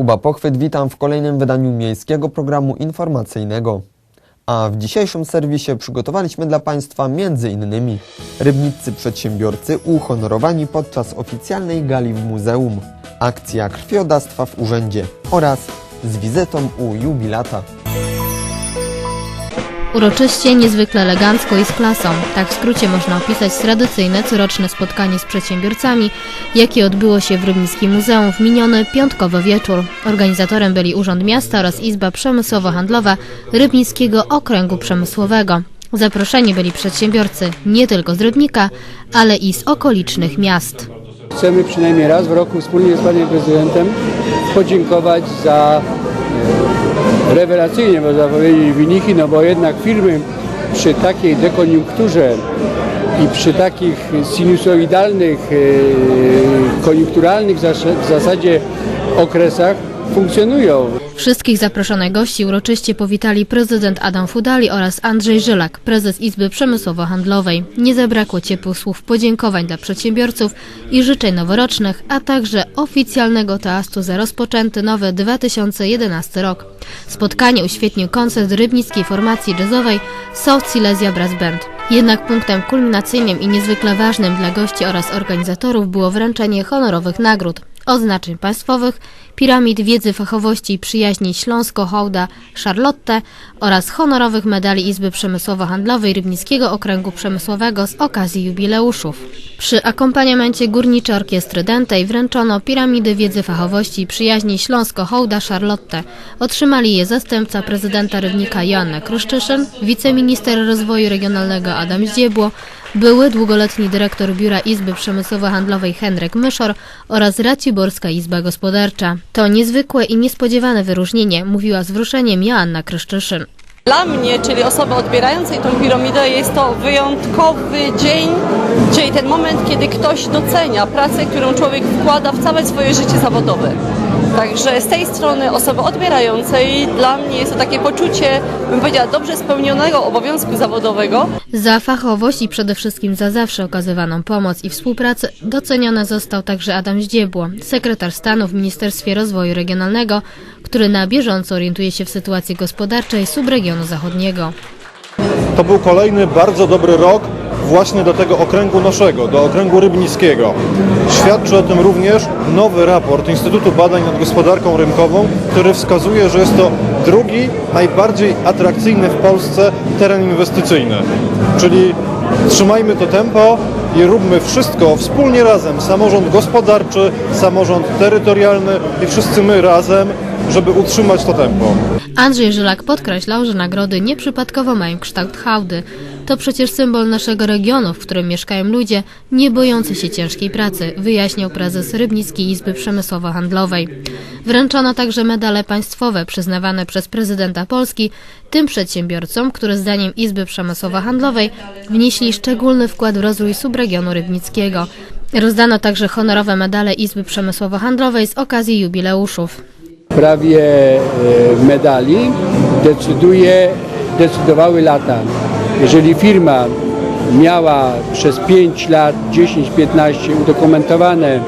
Kuba Pochwyt, witam w kolejnym wydaniu miejskiego programu informacyjnego. A w dzisiejszym serwisie przygotowaliśmy dla Państwa m.in. rybniccy przedsiębiorcy uhonorowani podczas oficjalnej gali w muzeum, akcja krwiodawstwa w urzędzie oraz z wizytą u jubilata. Uroczyście, niezwykle elegancko i z klasą. Tak w skrócie można opisać tradycyjne coroczne spotkanie z przedsiębiorcami, jakie odbyło się w Rybnickim Muzeum w miniony piątkowy wieczór. Organizatorem byli Urząd Miasta oraz Izba Przemysłowo-Handlowa Rybnickiego Okręgu Przemysłowego. Zaproszeni byli przedsiębiorcy nie tylko z Rybnika, ale i z okolicznych miast. Chcemy przynajmniej raz w roku wspólnie z Panem Prezydentem podziękować za rewelacyjnie, można powiedzieć, wyniki, no bo jednak firmy przy takiej dekoniunkturze i przy takich sinusoidalnych, e, koniunkturalnych w zas- w zasadzie okresach funkcjonują. Wszystkich zaproszonych gości uroczyście powitali prezydent Adam Fudali oraz Andrzej Żylak, prezes Izby Przemysłowo-Handlowej. Nie zabrakło ciepłych słów podziękowań dla przedsiębiorców i życzeń noworocznych, a także oficjalnego toastu za rozpoczęty nowy 2011 rok. Spotkanie uświetnił koncert rybnickiej formacji jazzowej South Silesia Brass Band. Jednak punktem kulminacyjnym i niezwykle ważnym dla gości oraz organizatorów było wręczenie honorowych nagród oznaczeń państwowych, piramid wiedzy fachowości i przyjaźni Śląsko-Hołda Charlotte oraz honorowych medali Izby Przemysłowo-Handlowej Rybnickiego Okręgu Przemysłowego z okazji jubileuszów. Przy akompaniamencie Górniczej Orkiestry Dętej wręczono piramidy wiedzy fachowości i przyjaźni Śląsko-Hołda Charlotte. Otrzymali je zastępca prezydenta Rybnika Joanna Kruszczyszyn, wiceminister rozwoju regionalnego Adam Zdziebło, były długoletni dyrektor Biura Izby Przemysłowo-Handlowej Henryk Myszor oraz Raciborska Izba Gospodarcza. To niezwykłe i niespodziewane wyróżnienie, mówiła z wzruszeniem Joanna Kryszczyszyn. Dla mnie, czyli osoby odbierającej tą piramidę, jest to wyjątkowy dzień, czyli ten moment, kiedy ktoś docenia pracę, którą człowiek wkłada w całe swoje życie zawodowe. Także z tej strony osoby odbierającej dla mnie jest to takie poczucie, bym powiedziała, dobrze spełnionego obowiązku zawodowego. Za fachowość i przede wszystkim za zawsze okazywaną pomoc i współpracę doceniony został także Adam Zdziebło, sekretarz stanu w Ministerstwie Rozwoju Regionalnego, który na bieżąco orientuje się w sytuacji gospodarczej subregionu zachodniego. To był kolejny bardzo dobry rok właśnie do tego okręgu naszego, do okręgu rybnickiego. Świadczy o tym również nowy raport Instytutu Badań nad Gospodarką Rynkową, który wskazuje, że jest to drugi najbardziej atrakcyjny w Polsce teren inwestycyjny. Czyli trzymajmy to tempo i róbmy wszystko wspólnie razem, samorząd gospodarczy, samorząd terytorialny i wszyscy my razem, żeby utrzymać to tempo. Andrzej Żylak podkreślał, że nagrody nieprzypadkowo mają kształt hałdy. To przecież symbol naszego regionu, w którym mieszkają ludzie nie bojący się ciężkiej pracy, wyjaśniał prezes Rybnickiej Izby Przemysłowo-Handlowej. Wręczono także medale państwowe przyznawane przez prezydenta Polski tym przedsiębiorcom, którzy zdaniem Izby Przemysłowo-Handlowej wnieśli szczególny wkład w rozwój subregionu rybnickiego. Rozdano także honorowe medale Izby Przemysłowo-Handlowej z okazji jubileuszów. Prawie e, medali decyduje, decydowały lata. Jeżeli firma miała przez 5 lat, 10-15 udokumentowane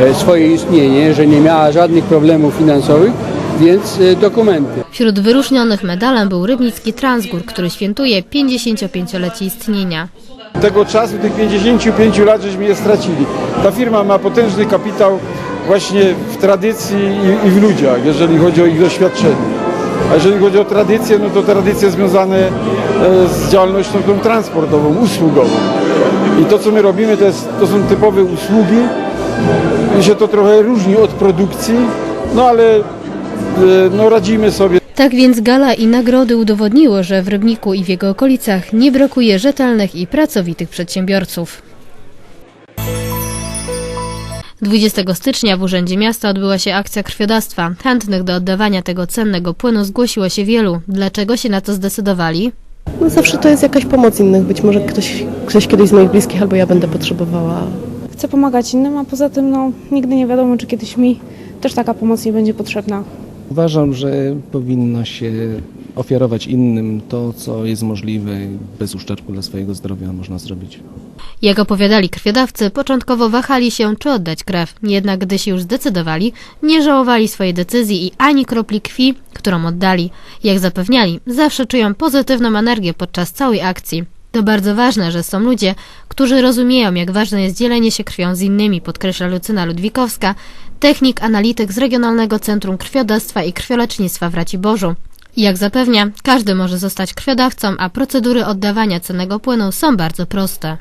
e, swoje istnienie, że nie miała żadnych problemów finansowych, więc e, dokumenty. Wśród wyróżnionych medalem był Rybnicki Transgór, który świętuje 55-lecie istnienia. tego czasu, tych 55 lat, żeśmy je stracili. Ta firma ma potężny kapitał właśnie tradycji i, i w ludziach, jeżeli chodzi o ich doświadczenie. A jeżeli chodzi o tradycje, no to tradycje związane e, z działalnością tą transportową, usługową. I to, co my robimy, to, jest, to są typowe usługi. I się to trochę różni od produkcji, no ale e, no, radzimy sobie. Tak więc gala i nagrody udowodniły, że w Rybniku i w jego okolicach nie brakuje rzetelnych i pracowitych przedsiębiorców. 20 stycznia w Urzędzie Miasta odbyła się akcja krwiodawstwa. Chętnych do oddawania tego cennego płynu zgłosiło się wielu. Dlaczego się na to zdecydowali? No zawsze to jest jakaś pomoc innych. Być może ktoś, ktoś kiedyś z moich bliskich albo ja będę potrzebowała. Chcę pomagać innym, a poza tym no, nigdy nie wiadomo, czy kiedyś mi też taka pomoc nie będzie potrzebna. Uważam, że powinno się ofiarować innym to, co jest możliwe bez uszczerbku dla swojego zdrowia można zrobić. Jak opowiadali krwiodawcy, początkowo wahali się, czy oddać krew. Jednak gdy się już zdecydowali, nie żałowali swojej decyzji i ani kropli krwi, którą oddali. Jak zapewniali, zawsze czują pozytywną energię podczas całej akcji. To bardzo ważne, że są ludzie, którzy rozumieją, jak ważne jest dzielenie się krwią z innymi, podkreśla Lucyna Ludwikowska, technik analityk z Regionalnego Centrum Krwiodawstwa i Krwiolecznictwa w Raciborzu. Jak zapewnia, każdy może zostać krwiodawcą, a procedury oddawania cennego płynu są bardzo proste.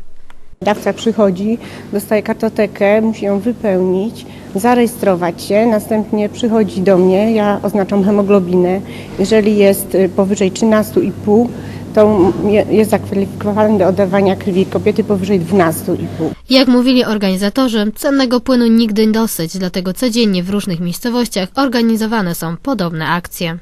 Dawca przychodzi, dostaje kartotekę, musi ją wypełnić, zarejestrować się, następnie przychodzi do mnie, ja oznaczam hemoglobinę. Jeżeli jest y, powyżej 13,5, to je- jest zakwalifikowany do oddawania krwi kobiety powyżej 12,5. Jak mówili organizatorzy, cennego płynu nigdy dosyć, dlatego codziennie w różnych miejscowościach organizowane są podobne akcje.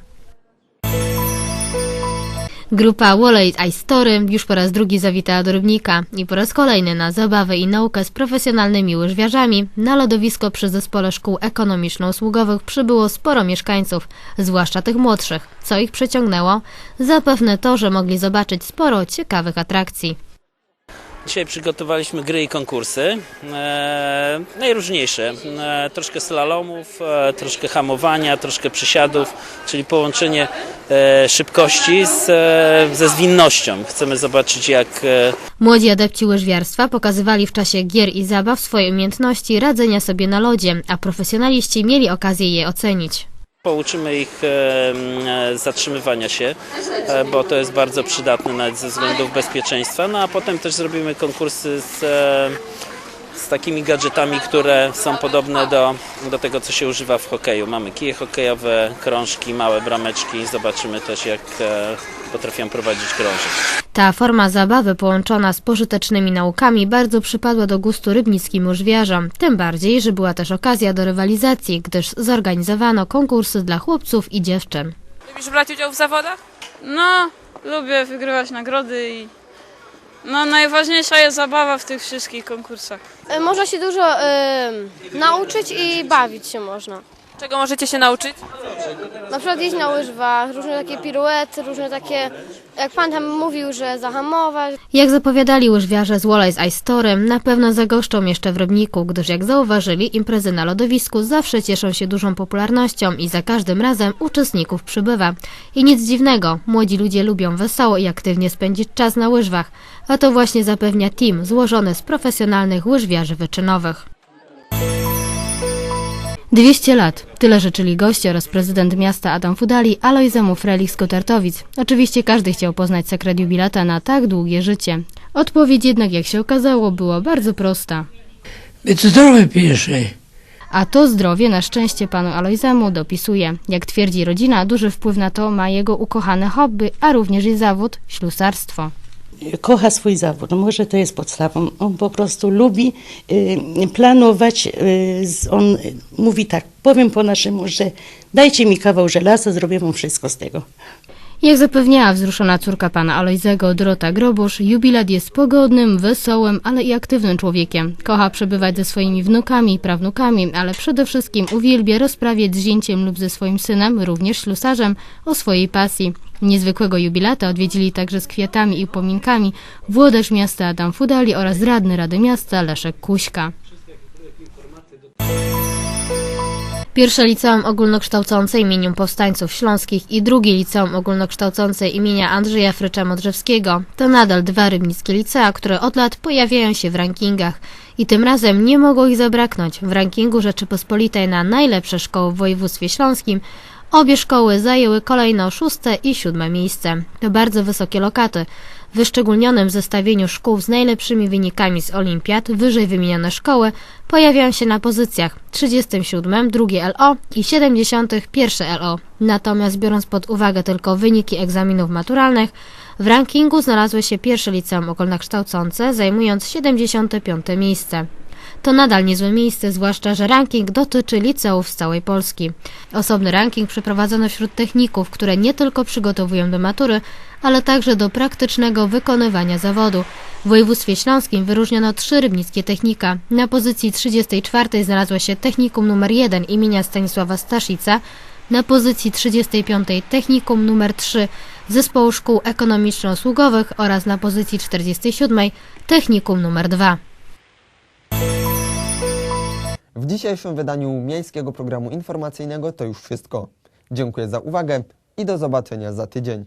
Grupa Wallate Ice Story już po raz drugi zawitała do Rybnika i po raz kolejny na zabawę i naukę z profesjonalnymi łyżwiarzami na lodowisko przy Zespole Szkół Ekonomiczno-Usługowych przybyło sporo mieszkańców, zwłaszcza tych młodszych. Co ich przyciągnęło? Zapewne to, że mogli zobaczyć sporo ciekawych atrakcji. Dzisiaj przygotowaliśmy gry i konkursy, e, najróżniejsze. E, troszkę slalomów, e, troszkę hamowania, troszkę przysiadów, czyli połączenie e, szybkości z, e, ze zwinnością. Chcemy zobaczyć jak e, Młodzi adepci łyżwiarstwa pokazywali w czasie gier i zabaw swoje umiejętności radzenia sobie na lodzie, a profesjonaliści mieli okazję je ocenić. Pouczymy ich e, zatrzymywania się, e, bo to jest bardzo przydatne nawet ze względów bezpieczeństwa. No a potem też zrobimy konkursy z, e, z takimi gadżetami, które są podobne do, do tego, co się używa w hokeju. Mamy kije hokejowe, krążki, małe brameczki. Zobaczymy też, jak potrafią prowadzić krążek. Ta forma zabawy połączona z pożytecznymi naukami bardzo przypadła do gustu rybnickim łyżwiarzom, tym bardziej, że była też okazja do rywalizacji, gdyż zorganizowano konkursy dla chłopców i dziewczyn. Lubisz brać udział w zawodach? No, lubię wygrywać nagrody i no najważniejsza jest zabawa w tych wszystkich konkursach. E, Można się dużo em, nauczyć i bawić się można. Czego możecie się nauczyć? Na przykład jeździć na łyżwach, różne takie piruety, różne takie, jak pan tam mówił, że zahamować. Jak zapowiadali łyżwiarze z Wallace Ice Storem, na pewno zagoszczą jeszcze w Rybniku, gdyż jak zauważyli, imprezy na lodowisku zawsze cieszą się dużą popularnością i za każdym razem uczestników przybywa. I nic dziwnego, młodzi ludzie lubią wesoło i aktywnie spędzić czas na łyżwach, a to właśnie zapewnia team złożony z profesjonalnych łyżwiarzy wyczynowych. 200 lat. Tyle życzyli goście oraz prezydent miasta Adam Fudali Alojza Mufrelich z Kotartowic. Oczywiście każdy chciał poznać sekret jubilata na tak długie życie. Odpowiedź jednak, jak się okazało, była bardzo prosta. Być zdrowy pierwszy. A to zdrowie na szczęście panu Alojzemu dopisuje. Jak twierdzi rodzina, duży wpływ na to ma jego ukochane hobby, a również i zawód ślusarstwo. Kocha swój zawód. Może to jest podstawą. On po prostu lubi y, planować. Y, on mówi tak, powiem po naszemu, że dajcie mi kawał żelaza, zrobię wam wszystko z tego. Jak zapewniała wzruszona córka pana Alojzego, Dorota Grobusz, jubilat jest pogodnym, wesołym, ale i aktywnym człowiekiem. Kocha przebywać ze swoimi wnukami i prawnukami, ale przede wszystkim uwielbia rozprawiać z zięciem lub ze swoim synem, również ślusarzem, o swojej pasji. Niezwykłego jubilata odwiedzili także z kwiatami i upominkami włodarz miasta Adam Fudali oraz radny Rady Miasta Leszek Kuśka. Pierwsze liceum ogólnokształcące imieniem Powstańców Śląskich i drugie liceum ogólnokształcące imienia Andrzeja Frycza Modrzewskiego to nadal dwa rybnickie licea, które od lat pojawiają się w rankingach. I tym razem nie mogło ich zabraknąć. W rankingu Rzeczypospolitej na najlepsze szkoły w województwie śląskim obie szkoły zajęły kolejno szóste i siódme miejsce. To bardzo wysokie lokaty. W wyszczególnionym zestawieniu szkół z najlepszymi wynikami z olimpiad wyżej wymienione szkoły pojawiają się na pozycjach 37 drugie LO i 71 LO. Natomiast biorąc pod uwagę tylko wyniki egzaminów maturalnych, w rankingu znalazło się pierwsze liceum ogólnokształcące, zajmując 75 miejsce. To nadal niezłe miejsce, zwłaszcza, że ranking dotyczy liceów z całej Polski. Osobny ranking przeprowadzono wśród techników, które nie tylko przygotowują do matury, ale także do praktycznego wykonywania zawodu. W województwie śląskim wyróżniono trzy rybnickie technika. Na pozycji 34 znalazło się technikum numer 1 imienia Stanisława Staszica, na pozycji 35 Technikum numer 3 Zespołu Szkół Ekonomiczno-Usługowych oraz na pozycji 47 Technikum numer 2. W dzisiejszym wydaniu Miejskiego Programu Informacyjnego to już wszystko. Dziękuję za uwagę i do zobaczenia za tydzień.